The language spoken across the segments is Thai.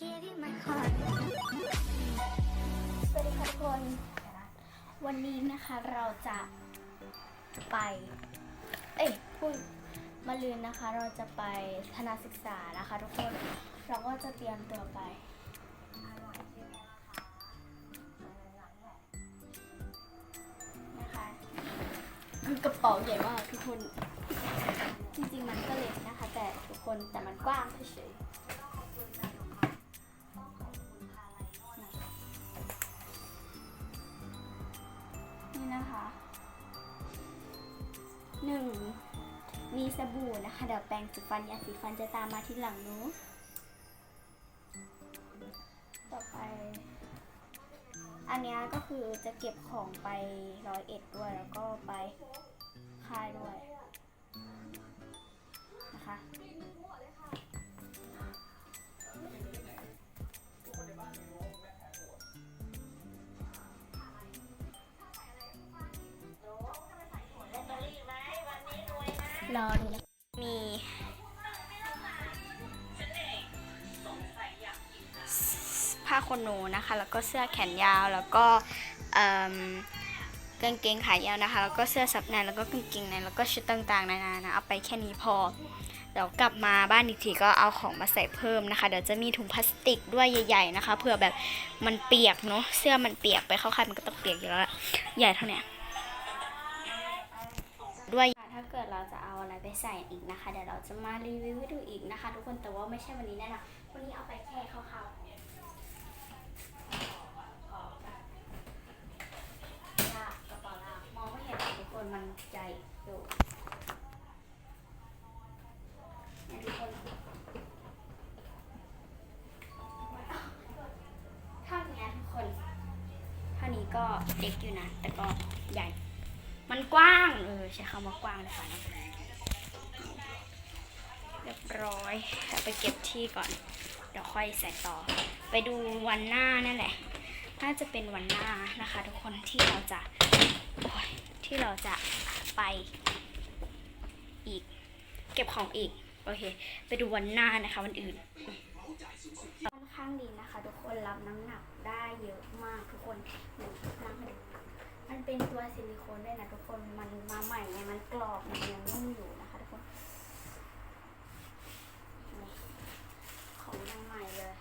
give you my heart สวัสดีค่ะทุกคน วันนี้นะคะเราจะไป เอ้ยพูดมาลืนนะคะ เราจะไปธนาศึกษานะคะทุกคน เราก็จะเตรียมตัวไป นะคะคือกระเป๋าใหญ่มากทุกคน จริงๆมันก็เล็กนะคะ แต่ทุกคนแต่มันกว้างเฉยๆ สบู่นะคะ เดี๋ยวแปรงสีฟันยาสีฟันจะตามมาทีหลังนู้ต่อไป อันเนี้ยก็คือจะเก็บของไปร้อยเอ็ดด้วยแล้วก็ไปค่ายด้วย รอดูนะมีผ้าขนหนูนะคะ แล้วก็เสื้อแขนยาวแล้วก็เกางเกงขายาวนะคะ แล้วก็เสื้อซับในแล้วก็กางเกงในแล้วก็ชุดต่างๆนานานะเอาไปแค่นี้พอเดี๋ยวกลับมาบ้านอีกทีก็เอาของมาใส่เพิ่มนะคะ เดี๋ยวจะมีถุงพลาสติกด้วยใหญ่ ๆนะคะเผื่อแบบมันเปียกเนาะเสื้อมันเปียกไปเข้าค่ายมันก็ต้องเปียกอยู่แล้วละใหญ่เท่านี้ ถ้าเกิดเราจะเอาอะไรไปใส่อีกนะคะ เดี๋ยวเราจะมารีวิวให้ดูอีกนะคะ ทุกคนแต่ว่าไม่ใช่วันนี้แน่นอนวันนี้เอาไปแค่คร่าวๆนมันใจอยู่เนี่ยทุกคนเท่านี้ทุกคน เท่านี้ก็เล็กอยู่นะ แต่ก็ใหญ่ มันกว้าง เออใช้คำว่ากว้างเลยค่ะเรียบร้อยไปเก็บที่ก่อน เดี๋ยวค่อยใส่ต่อ ไปดูวันหน้านั่นแหละ น่าจะเป็นวันหน้านะคะ ทุกคนที่เราจะที่เราจะไปอีก เก็บของอีก โอเค ไปดูวันหน้านะคะวันอื่นค่อนข้างดีนะคะ ทุกคนรับน้ำหนักได้เยอะมากทุกคนนูนั่งให้ดู มันเป็นตัวซิลิโคนด้วยนะทุกคน มันมาใหม่ไง มันกรอบ มันยังนุ่มอยู่นะคะทุกคน ของยังใหม่เลย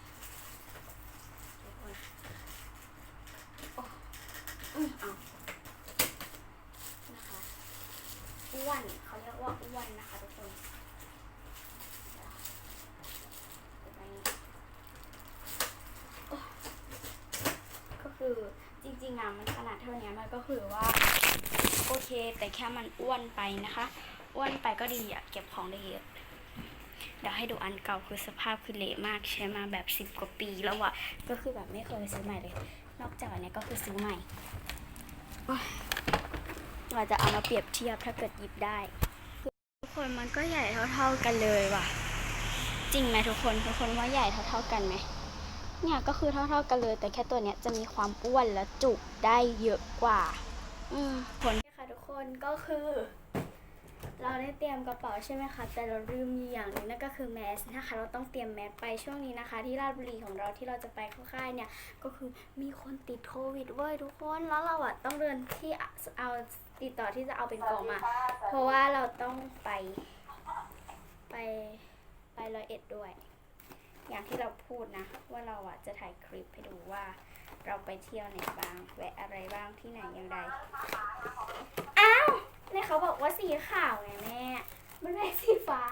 ทุกคน โอ้อืมเอานะคะ อ้วนเขาเรียกว่าอ้วนนะคะทุกคนเดี๋ยวเก็บไว้นี่โอ้ก็คือ จริงๆอะมันขนาดเท่านี้มันก็คือว่าโอเค แต่แค่มันอ้วนไปนะคะ อ้วนไปก็ดีอะเก็บของได้เยอะเดี๋ยวให้ดูอันเก่าคือสภาพคือเละมากใช้มาแบบสิบกว่าปีแล้วอะก็คือแบบไม่เคยซื้อใหม่เลย นอกจากอันนี้ก็คือซื้อใหม่เราจะเอามาเปรียบเทียบถ้าเกิดหยิบได้ทุกคนมันก็ใหญ่เท่าๆกันเลยว่ะ จริงไหมทุกคนทุกคนว่าใหญ่เท่าๆกันไหม เนี่ยก็คือเท่าๆกันเลย แต่แค่ตัวเนี้ยจะมีความอ้วนและจุได้เยอะกว่า อืมผลค่ะทุกคนก็คือ เราได้เตรียมกระเป๋าใช่ไหมคะ แต่เราลืมมีอย่างหนึงนั่นก็คือแมสนะคะ เราต้องเตรียมแมสไปช่วงนี้นะคะ ที่ราชบุรีของเราที่เราจะไปเข้าค่ายเนี่ย ก็คือมีคนติดโควิดเว้ยทุกคนแล้วเราอะต้องเดินที่เอาติดต่อที่จะเอาเป็นกล่องมา เพราะว่าเราต้องไปไปไปร้อยเอ็ดด้วย อย่างที่เราพูดนะ ว่าเราอะจะถ่ายคลิปให้ดูว่า เราไปเที่ยวไหนบ้างแวะอะไรบ้างที่ไหนอย่างไรอ้าวเนี่เขาบอกว่าสีขาวไงแม่ มันไม่สีฟ้า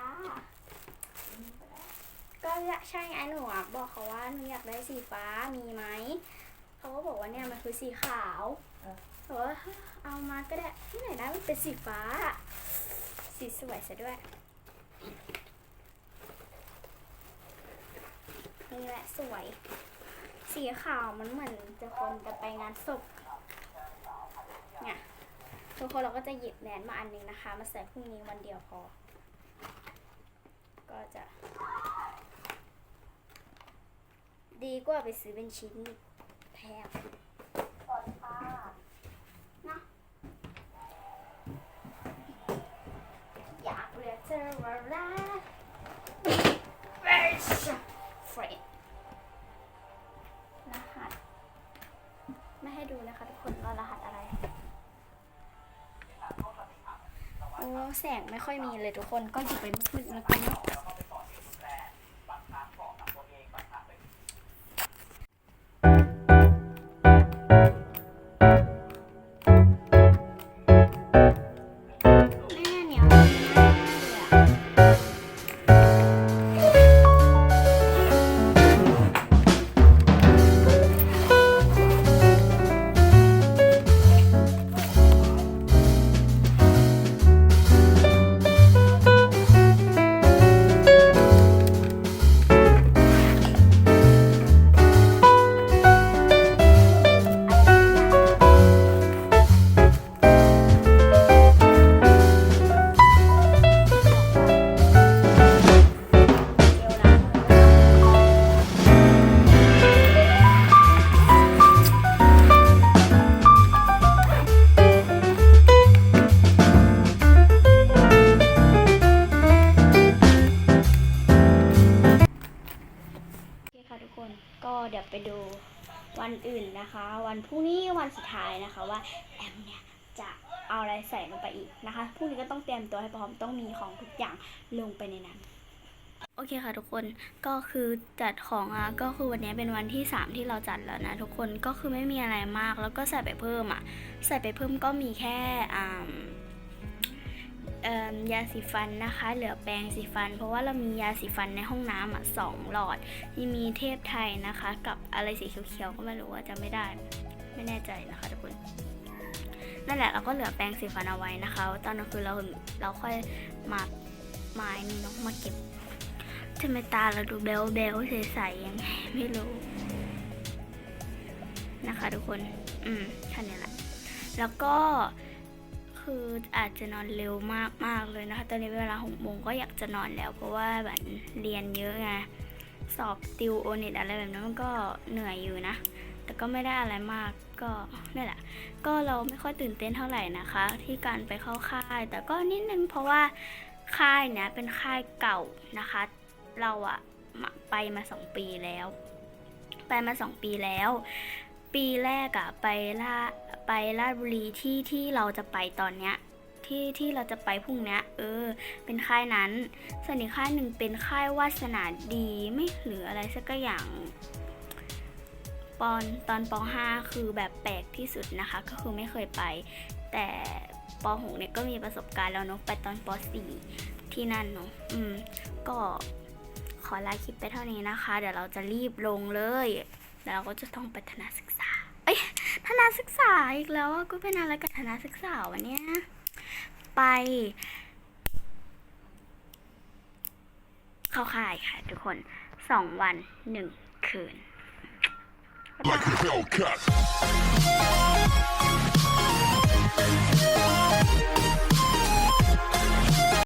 ก็ใช่ไงหนูอะบอกเขาว่าหนูอยากได้สีฟ้ามีไหมเขาก็บอกว่าเนี่ยมันคือสีขาวแต่ว่าเอามาก็ได้ที่ไหนได้มันเป็นสีฟ้า สีสวยซะด้วย นี่ และสวย สีขาวมันเหมือนจะคนจะไปงานศพเนี่ยทุกคนเราก็จะหยิบแหนนมาอันหนึงนะคะ มาใส่พรุ่งนี้วันเดียวพอ ก็จะ ดีกว่าไปซื้อเป็นชิ้นแพงนาะอยากเรียกเธอว่ารัก นะคะทุกคนว่ารหัสอะไรโอ้แสงไม่ค่อยมีเลยทุกคนก็อยู่ไปมืดๆแล้วกันเนาะ วันพรุ่งนี้วันสุดท้ายนะคะว่าแอมเนี่ยจะเอาอะไรใส่ลงไปอีกนะคะพรุ่งนี้ก็ต้องเตรียมตัวให้พร้อมต้องมีของทุกอย่างลงไปในนั้นโอเคค่ะทุกคนก็คือจัดของอะก็คือวันนี้เป็นวันที่ 3 ที่เราจัดแล้วนะทุกคนก็คือไม่มีอะไรมากแล้วก็ใส่ไปเพิ่มอะใส่ไปเพิ่มก็มีแค่อ่าเอิ่ม ยาสีฟันนะคะ เหลือแปรงสีฟัน เพราะว่าเรามียาสีฟันในห้องน้ำอะสองหลอดที่มีเทพไทยนะคะ กับอะไรสีเขียวๆก็ไม่รู้ว่าจะไม่ได้ ไม่แน่ใจนะคะทุกคนนั่นแหละเราก็เหลือแปรงสีฟันเอาไว้นะคะ ตอนกลางคืนเราเราค่อยมาไม้นี่เนาะมาเก็บทำไมตาเราดูเบลเบลใสๆยังไงไม่รู้นะคะ ทุกคน อืมแค่นี้แหละ แล้วก็ คืออาจจะนอนเร็วมากมากเลยนะคะ ตอนนี้เวลาหกโมงก็อยากจะนอนแล้ว เพราะว่าแบบเรียนเยอะไง สอบติวโอเน็ตอะไรแบบนั้นมันก็เหนื่อยอยู่นะ แต่ก็ไม่ได้อะไรมาก ก็นั่แหละ ก็เราไม่ค่อยตื่นเต้นเท่าไหร่นะคะ ที่การไปเข้าค่าย แต่ก็นิดนึงเพราะว่าค่ายเนี้ยเป็นค่ายเก่านะคะ เราอะไปมาสองปีแล้ว ไปมาสองปีแล้ว ปีแรกอะไปลาไปลาดบุรีที่ที่เราจะไปตอนเนี้ยที่ที่เราจะไปพรุ่งเนี้ยเออ เป็นค่ายนั้นส่วนอีกค่ายหนึ่งเป็นค่ายวาสนาดีไม่หรืออะไรสักอย่างปอนตอนป .5 คือแบบแปลกที่สุดนะคะ ก็คือไม่เคยไป แต่ป .6 เนี่ยก็มีประสบการณ์แล้วเนาะไปตอนป .4 ที่นั่นเนาะอืม ก็ขอลาคลิปไปเท่านี้นะคะ เดี๋ยวเราจะรีบลงเลย แล้วเราก็จะต้องไปทนาศึก คณะศึกษาอีกแล้วก็เป็นอะไรกับคณะศึกษาวันนี้ไป เข้าค่ายค่ะทุกคนสองวันหนึ่งคืน Like.